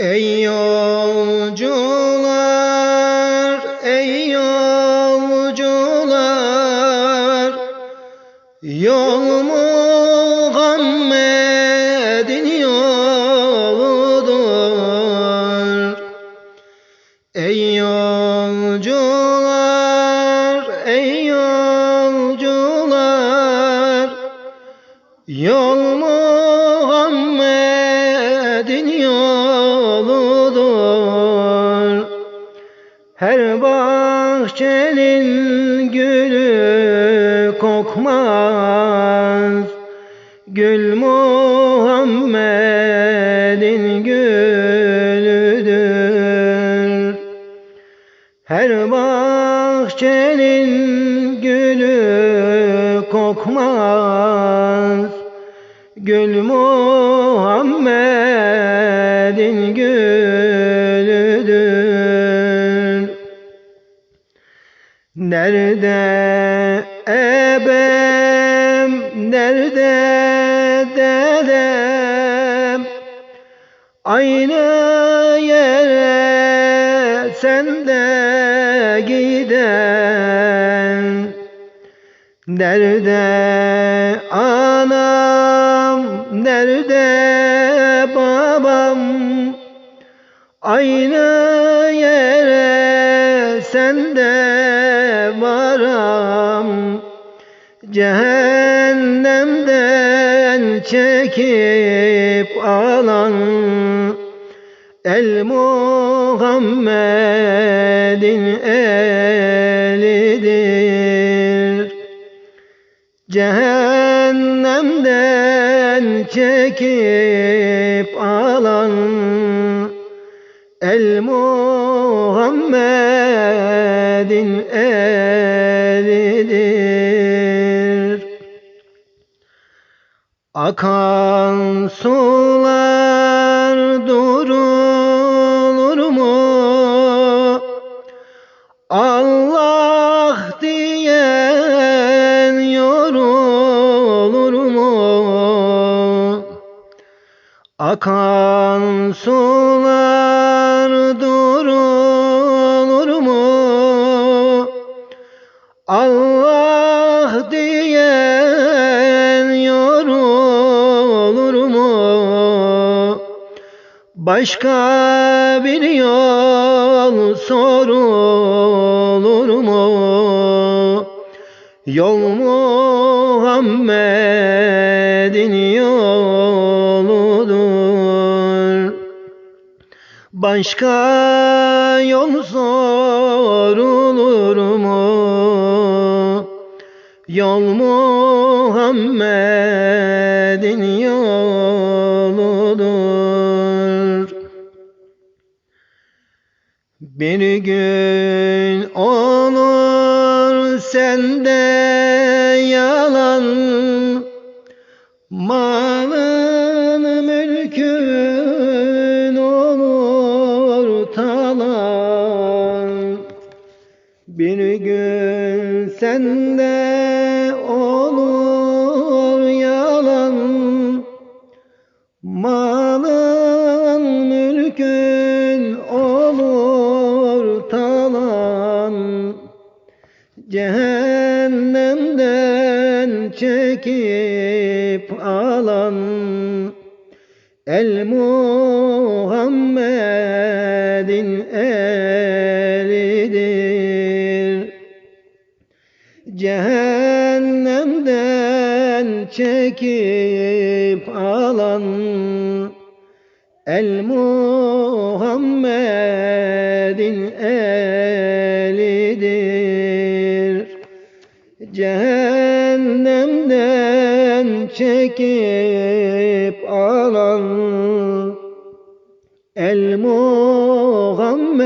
Ey yolcular, ey yolcular, yol Muhammed'in yoludur. Ey yolcular, ey yolcular, yol Muhammed'in bahçenin gülü kokmaz, Gül Muhammed'in gülüdür. Her bahçenin gülü kokmaz, Gül Muhammed'in gülüdür. Nerede? Ebem, nerede? Dedem, Aynı yere sen de giden. Nerede anam, nerede babam, Aynı yere sen de varam. Cehennemden çekip alan El Muhammed'in elidir. Cehennemden çekip alan El Muhammed'in elidir. Akan sular durulur mu? Allah diyen yorulur mu? Akan sular durulur mu? Allah diyen Başka bir yol sorulur mu? Yol Muhammed'in yoludur. Başka yol sorulur mu? Yol Muhammed'in yoludur. Bir gün olur sende yalan. Malın mülkün olur talan. Bir gün sende olur Cehennemden çekip alan El Muhammed'in elidir. Cehennemden çekip alan El Muhammed'in çekip alan El Muhammed'in